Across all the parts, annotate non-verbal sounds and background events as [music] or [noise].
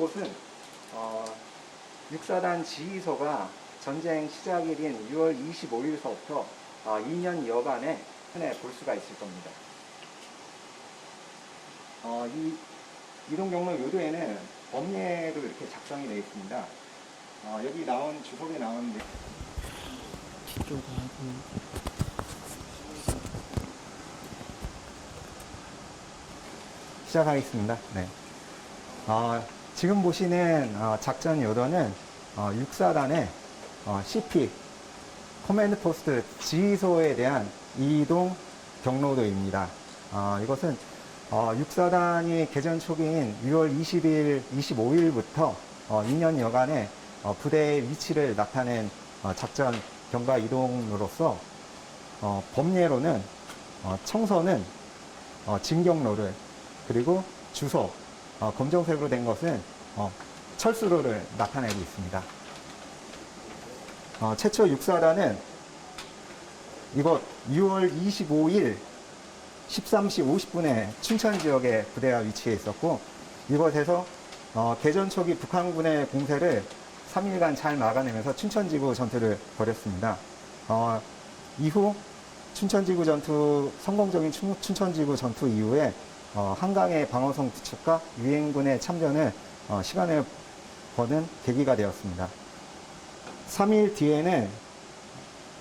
이곳은 어, 육사단 지휘소가 전쟁 시작일인 6월 25일서부터 어, 2년 여간에 흔해 볼 수가 있을 겁니다. 어, 이 이동 경로 요도에는 범례도 이렇게 작성이 되어 있습니다. 어, 여기 나온 주석에 나오는데 시작하겠습니다. 네. 어, 지금 보시는 어, 작전 요도는 어, 육사단의 어, CP 커맨드 포스트 지휘소에 대한 이동 경로도입니다. 어, 이것은 어, 육사단이 개전 초기인 6월 20일, 25일부터 어, 2년 여간의 어, 부대의 위치를 나타낸 어, 작전 경과 이동으로서 어, 법례로는 어, 청소는 어, 진경로를 그리고 주소 어, 검정색으로 된 것은 어, 철수로를 나타내고 있습니다. 어, 최초 육사단은 이곳 6월 25일 13시 50분에 춘천 지역에 부대가 위치해 있었고 이곳에서 어, 개전 초기 북한군의 공세를 3일간 잘 막아내면서 춘천지구 전투를 벌였습니다. 어, 이후 춘천지구 전투 성공적인 춘- 춘천지구 전투 이후에 어, 한강의 방어성 구축과 유엔군의 참전을 어, 시간을 버는 계기가 되었습니다. 3일 뒤에는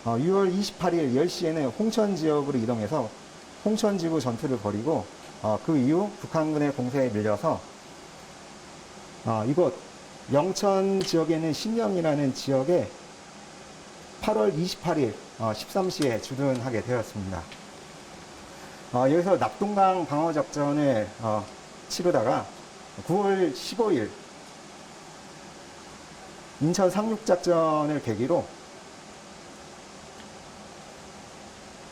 어, 6월 28일 10시에는 홍천 지역으로 이동해서 홍천 지구 전투를 벌이고 어, 그 이후 북한군의 공세에 밀려서 어, 이곳 영천 지역에 있는 신영이라는 지역에 8월 28일 어, 13시에 주둔하게 되었습니다. 어, 여기서 낙동강 방어 작전을 어, 치르다가 9월 15일 인천 상륙 작전을 계기로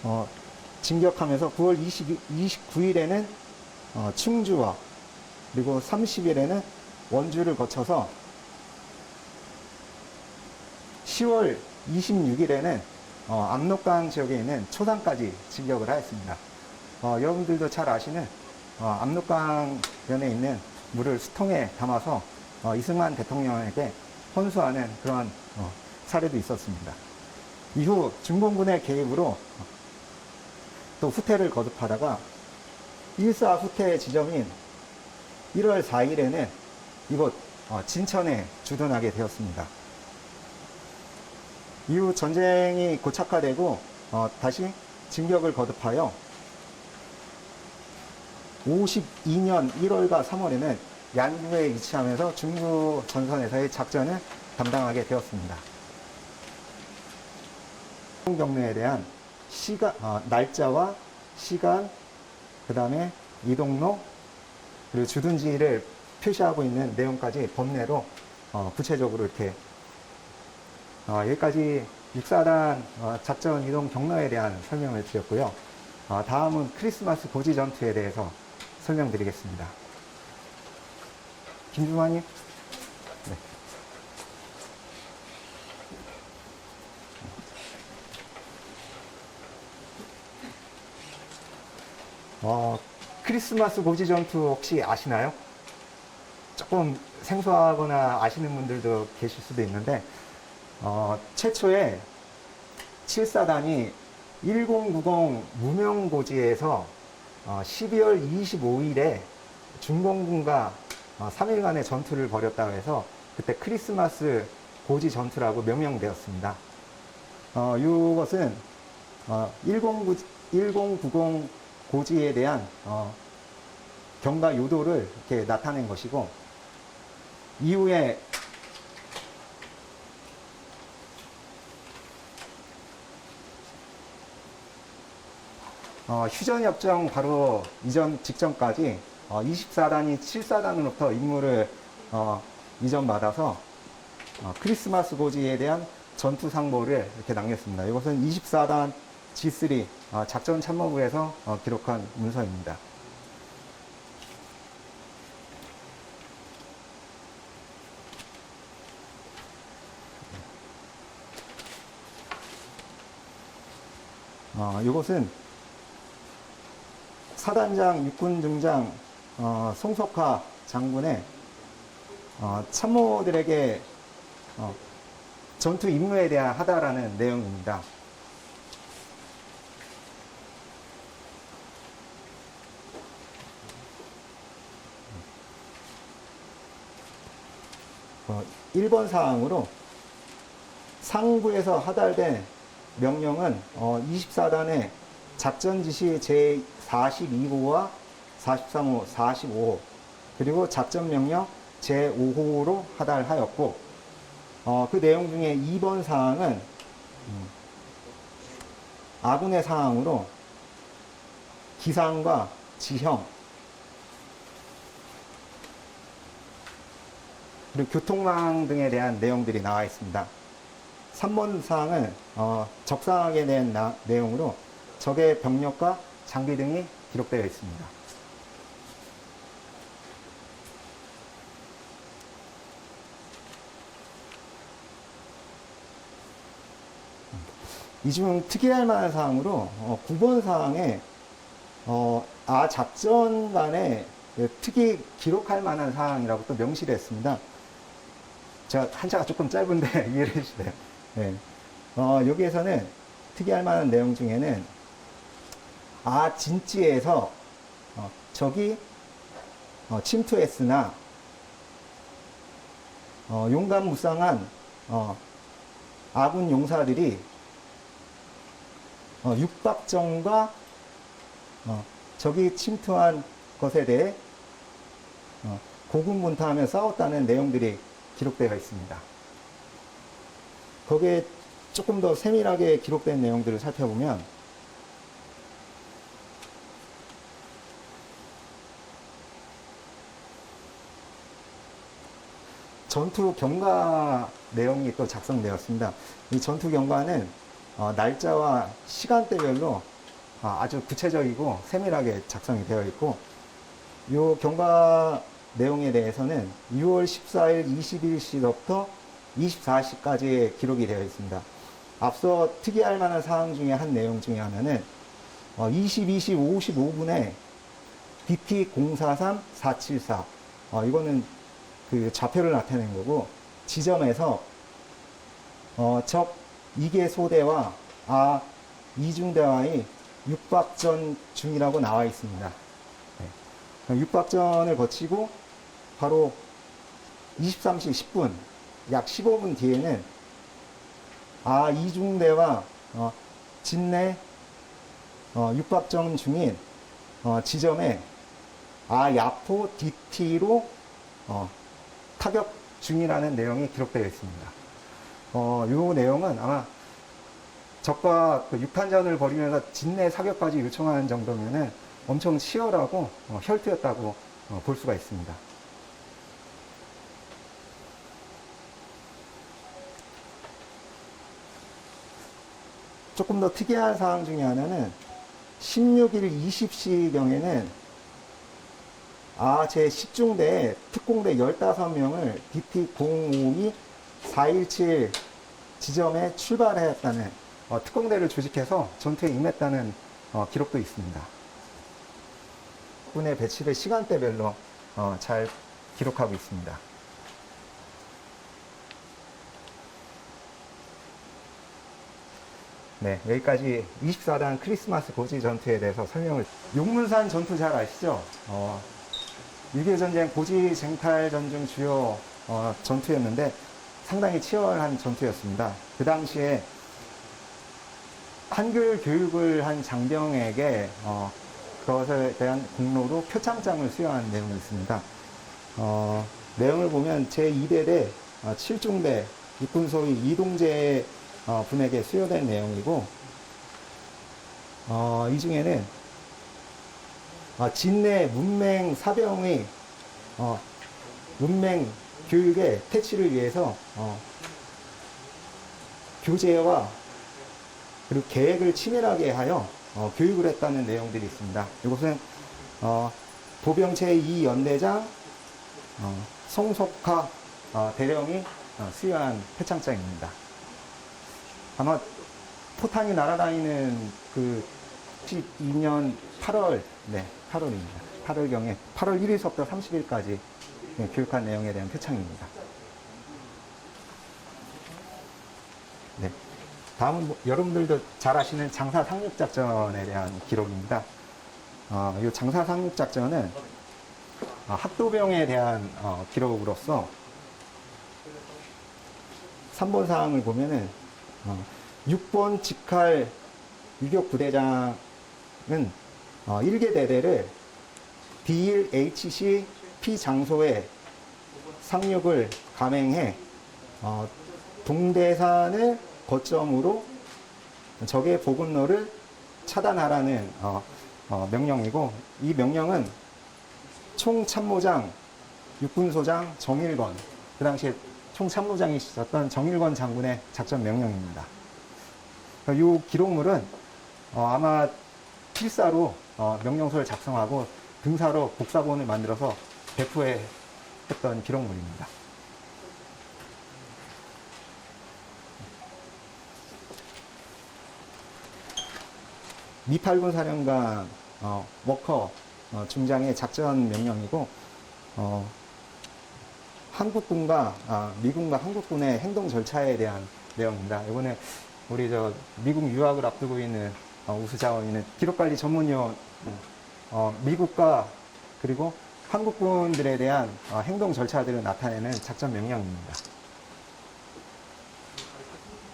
어, 진격하면서 9월 20, 29일에는 어, 충주와 그리고 30일에는 원주를 거쳐서 10월 26일에는 어, 압록강 지역에 있는 초산까지 진격을 하였습니다. 어, 여러분들도 잘 아시는 어, 압록강변에 있는 물을 수통에 담아서 어, 이승만 대통령에게 헌수하는 그런 어, 사례도 있었습니다. 이후 중공군의 개입으로 또 후퇴를 거듭하다가 1사 후퇴 지점인 1월 4일에는 이곳 어, 진천에 주둔하게 되었습니다. 이후 전쟁이 고착화되고 어, 다시 진격을 거듭하여 52년 1월과 3월에는 양구에 위치하면서 중부 전선에서의 작전을 담당하게 되었습니다. 경로에 대한 시간, 어, 날짜와 시간, 그 다음에 이동로, 그리고 주둔지를 표시하고 있는 내용까지 법례로 어, 구체적으로 이렇게 어, 여기까지 육사단 어, 작전 이동 경로에 대한 설명을 드렸고요. 어, 다음은 크리스마스 고지 전투에 대해서 설명드리겠습니다. 김주환님. 네. 어, 크리스마스 고지 전투 혹시 아시나요? 조금 생소하거나 아시는 분들도 계실 수도 있는데, 어, 최초에 7사단이 1090 무명고지에서 어, 12월 25일에 중공군과 어, 3일간의 전투를 벌였다고 해서 그때 크리스마스 고지 전투라고 명명되었습니다. 어, 이것은 어, 109, 1090 고지에 대한 어, 경과 요도를 이렇게 나타낸 것이고 이후에 어, 휴전협정 바로 이전 직전까지 어, 24단이 7사단으로부터 임무를 어, 이전받아서 어, 크리스마스 고지에 대한 전투 상보를 이렇게 남겼습니다. 이것은 24단 G3 어, 작전 참모부에서 어, 기록한 문서입니다. 어, 이것은 사단장 육군 중장 어, 송석화 장군의 어, 참모들에게 어, 전투 임무에 대한 하다라는 내용입니다. 어, 1번 사항으로 상부에서 하달된 명령은 어, 24단의 작전 지시 제 42호와 43호, 45호 그리고 작전 명령 제5호로 하달하였고 어, 그 내용 중에 2번 사항은 음, 아군의 사항으로 기상과 지형 그리고 교통망 등에 대한 내용들이 나와 있습니다. 3번 사항은 어, 적상하게 된 나- 내용으로 적의 병력과 장비 등이 기록되어 있습니다. 이 중 특이할 만한 사항으로 어, 9번 사항에 어, 아 작전 간에 그 특이 기록할 만한 사항이라고 또 명시를 했습니다. 제가 한자가 조금 짧은데 [laughs] 이해를 해주세요. 네. 어, 여기에서는 특이할 만한 내용 중에는 아 진지에서 어, 적이 어, 침투했으나 어, 용감 무쌍한 어, 아군 용사들이 어, 육박정과 어, 적이 침투한 것에 대해 어, 고군분투하며 싸웠다는 내용들이 기록되어 있습니다. 거기에 조금 더 세밀하게 기록된 내용들을 살펴보면 전투 경과 내용이 또 작성되었습니다. 이 전투 경과는 어, 날짜와 시간대별로 어, 아주 구체적이고 세밀하게 작성이 되어 있고 이 경과 내용에 대해서는 6월 14일 21시부터 24시까지의 기록이 되어 있습니다. 앞서 특이할 만한 사항 중에 한 내용 중에 하나는 어, 22시 55분에 BP043474 어, 이거는 그 좌표를 나타낸 거고 지점에서 어, 적 2개 소대와 아 이중대와의 육박전 중이라고 나와 있습니다. 네. 육박전을 거치고 바로 23시 10분, 약 15분 뒤에는 아 이중대와 어, 진내 어, 육박전 중인 어, 지점에 아 야포 DT로 어, 타격 중이라는 내용이 기록되어 있습니다. 어, 이 내용은 아마 적과 그 육탄전을 벌이면서 진내 사격까지 요청하는 정도면은 엄청 치열하고 어, 혈투였다고 어, 볼 수가 있습니다. 조금 더 특이한 사항 중에 하나는 16일 20시경에는 아, 제 10중대에 특공대 15명을 BP052 417 지점에 출발했다는 어, 특공대를 조직해서 전투에 임했다는 어, 기록도 있습니다. 군의 배치를 시간대별로 어, 잘 기록하고 있습니다. 네, 여기까지 24단 크리스마스 고지 전투에 대해서 설명을. 용문산 전투 잘 아시죠? 어, 6.25 전쟁 고지 쟁탈 전 중 주요 어, 전투였는데 상당히 치열한 전투였습니다. 그 당시에 한글 교육을 한 장병에게 어, 그것에 대한 공로로 표창장을 수여한 내용이 있습니다. 어, 내용을 보면 제2대대 어, 7중대 육군 소위 이동재 어, 분에게 수여된 내용이고 어, 이 중에는 어, 진내 문맹 사병의 어, 문맹 교육의 퇴치를 위해서 어, 교재와 그리고 계획을 치밀하게 하여 어, 교육을 했다는 내용들이 있습니다. 이것은 어, 보병 제2 연대장 어, 송석하 어, 대령이 어, 수여한 표창장입니다. 아마 포탄이 날아다니는 그 12년 8월, 네, 8월입니다. 8월경에 8월 1일서부터 30일까지 네, 교육한 내용에 대한 표창입니다. 네. 다음은 뭐 여러분들도 잘 아시는 장사 상륙 작전에 대한 기록입니다. 어, 이 장사 상륙 작전은 어, 학도병에 대한 어, 기록으로서 3번 사항을 보면은 어, 6번 직할 유격 부대장은 어, 1개 대대를 D1HC P 장소에 상륙을 감행해 어, 동대산을 거점으로 적의 보급로를 차단하라는 어, 어, 명령이고 이 명령은 총참모장 육군소장 정일건 그 당시에 총참모장이셨던 정일건 장군의 작전 명령입니다. 이 기록물은 어, 아마 필사로 어, 명령서를 작성하고 등사로 복사본을 만들어서 배포해 했던 기록물입니다. 미팔군 사령관 어, 워커 어, 중장의 작전 명령이고 어, 한국군과 아, 미군과 한국군의 행동 절차에 대한 내용입니다. 이번에 우리 저 미국 유학을 앞두고 있는 어, 우수자원인은 기록관리 전문위원 어, 미국과 그리고 한국군들에 대한 어, 행동 절차들을 나타내는 작전 명령입니다.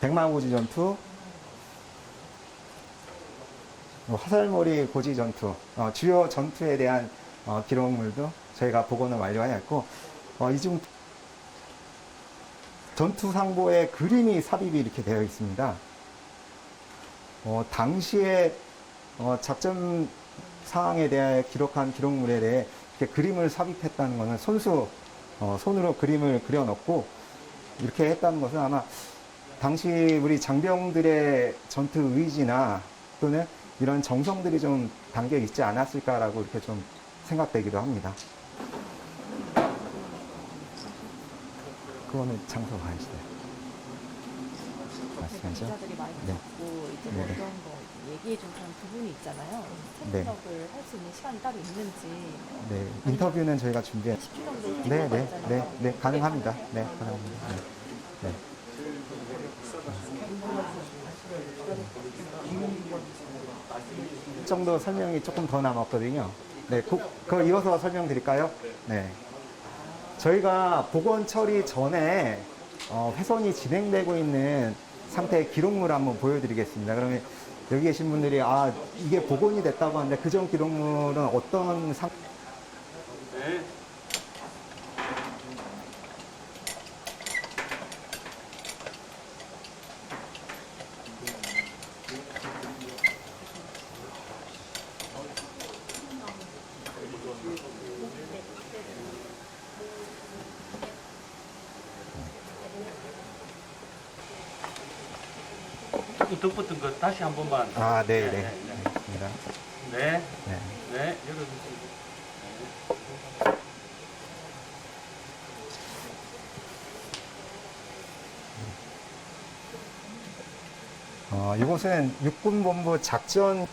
백마 고지 전투, 어, 화살머리 고지 전투, 어, 주요 전투에 대한 어, 기록물도 저희가 복원을 완료하였고, 어, 이중 전투 상보에 그림이 삽입이 이렇게 되어 있습니다. 어, 당시에 어, 작전 사항에 대해 기록한 기록물에 대해 이렇게 그림을 삽입했다는 것은 손수 어, 손으로 그림을 그려놓고 이렇게 했다는 것은 아마 당시 우리 장병들의 전투 의지나 또는 이런 정성들이 좀 담겨 있지 않았을까라고 이렇게 좀 생각되기도 합니다. 그거는 장소 가야지 돼요. 말씀하죠? 기자들이 많이 네. 받고 이제 네, 뭐 네. 이런 거 얘기해 준 그런 부분이 있잖아요. 네. 참석을 할 수 있는 시간이 따로 있는지 네, 인터뷰는 저희가 준비해. 10주 정도 네, 네, 있잖아요. 네, 네, 가능합니다. 네, 가능합니다. 네. 네. 이 정도 설명이 조금 더 남았거든요. 네, 그, 그거 이어서 설명드릴까요? 네. 저희가 복원 처리 전에 어, 훼손이 진행되고 있는 상태의 기록물 한번 보여드리겠습니다. 그러면 여기 계신 분들이 아 이게 복원이 됐다고 하는데 그전 기록물은 어떤 상조 금 덮었던 거 다시 한 번만. 아, 네, 네. 네, 알겠습니다. 네, 네. 네. 어, 이곳은 육군본부 작전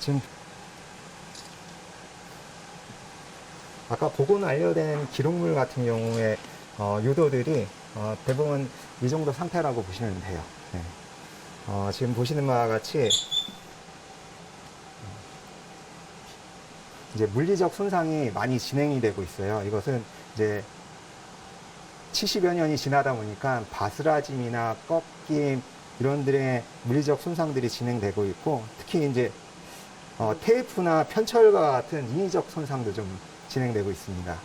지금 아까 보고 완료된 기록물 같은 경우에 어, 유도들이 어, 대부분 이 정도 상태라고 보시면 돼요. 네. 어, 지금 보시는 바와 같이 이제 물리적 손상이 많이 진행이 되고 있어요. 이것은 이제 70여 년이 지나다 보니까 바스라짐이나 꺾임 이런 들의 물리적 손상들이 진행되고 있고 특히 이제 어, 테이프나 편철과 같은 인위적 손상도 좀 진행되고 있습니다.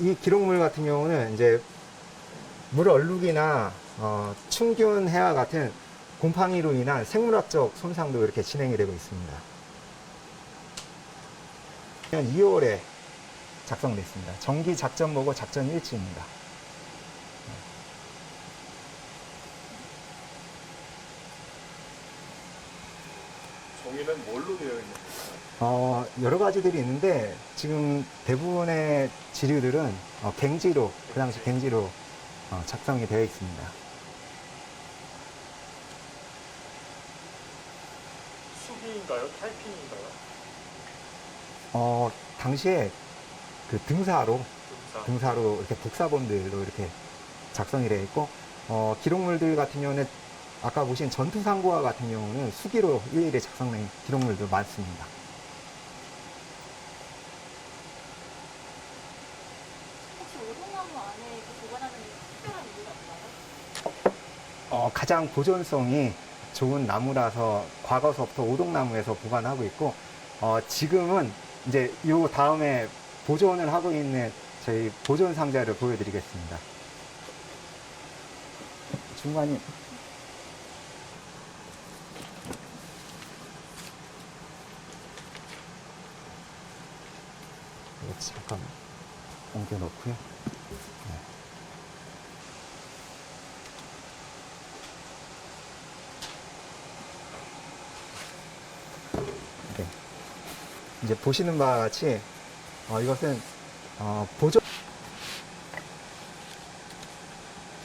이 기록물 같은 경우는 이제 물 얼룩이나 어, 충균 해와 같은 곰팡이로 인한 생물학적 손상도 이렇게 진행이 되고 있습니다. 2월에 작성됐습니다. 정기 작전 보고 작전 일지입니다. 되어 어, 여러 가지들이 있는데 지금 대부분의 지류들은 어, 갱지로 그 당시 갱지로 어, 작성이 되어 있습니다. 수기인가요? 타이핑인가요? 어, 당시에 그 등사로 등사. 등사로 이렇게 복사본들로 이렇게 작성이 되어 있고 어, 기록물들 같은 경우는 아까 보신 전투상고와 같은 경우는 수기로 일일이 작성된 기록물도 많습니다. 혹시 오동나무 안에 이렇게 보관하는 특별한 이유가 있나요? 어, 가장 보존성이 좋은 나무라서 과거서부터 오동나무에서 보관하고 있고 어, 지금은 이제 요 다음에 보존을 하고 있는 저희 보존 상자를 보여드리겠습니다. 중간이 잠깐 옮겨 놓고요. 네. 네. 이제 보시는 바와 같이 어, 이것은 어, 보존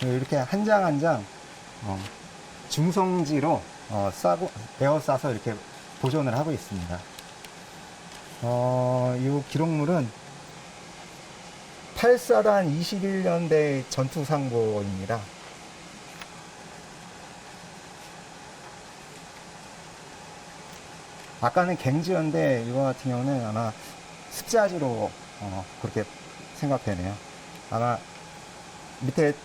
이렇게 한 장 한장 중성지로 어, 싸고 에어싸서 이렇게 보존을 하고 있습니다. 어, 이 기록물은 8사단 21년대 전투상고입니다. 아까는 갱지였는데 이거 같은 경우는 아마 습자지로 어, 그렇게 생각되네요. 아마 밑에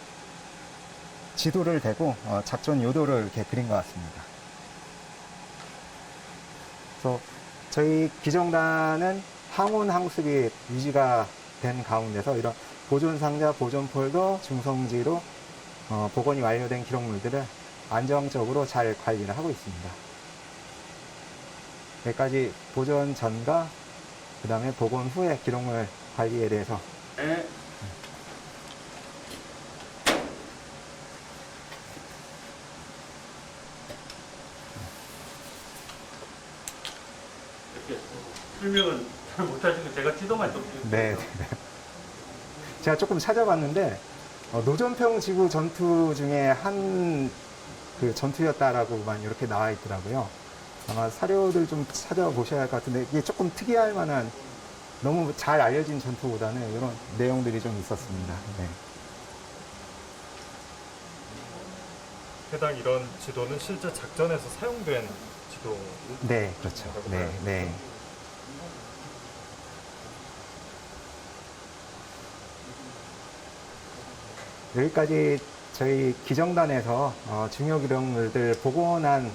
지도를 대고 어, 작전 요도를 이렇게 그린 것 같습니다. 그래서 저희 기정단은 항온 항습이 유지가 된 가운데서 이런 보존 상자, 보존 폴더, 중성지로 어, 복원이 완료된 기록물들을 안정적으로 잘 관리를 하고 있습니다. 여기까지 보존 전과 그 다음에 복원 후의 기록물 관리에 대해서 네. 설명은 잘 못하시고 제가 지도만 좀 네, 네, 네. 제가 조금 찾아봤는데 어, 노전평 지구 전투 중에 한 그 전투였다라고만 이렇게 나와 있더라고요. 아마 사료들 좀 찾아보셔야 할 것 같은데 이게 조금 특이할 만한 너무 잘 알려진 전투보다는 이런 내용들이 좀 있었습니다. 네. 해당 이런 지도는 실제 작전에서 사용된 지도. 네, 그렇죠. 네, 네. 여기까지 저희 기정단에서 어, 중요 기록물들 복원한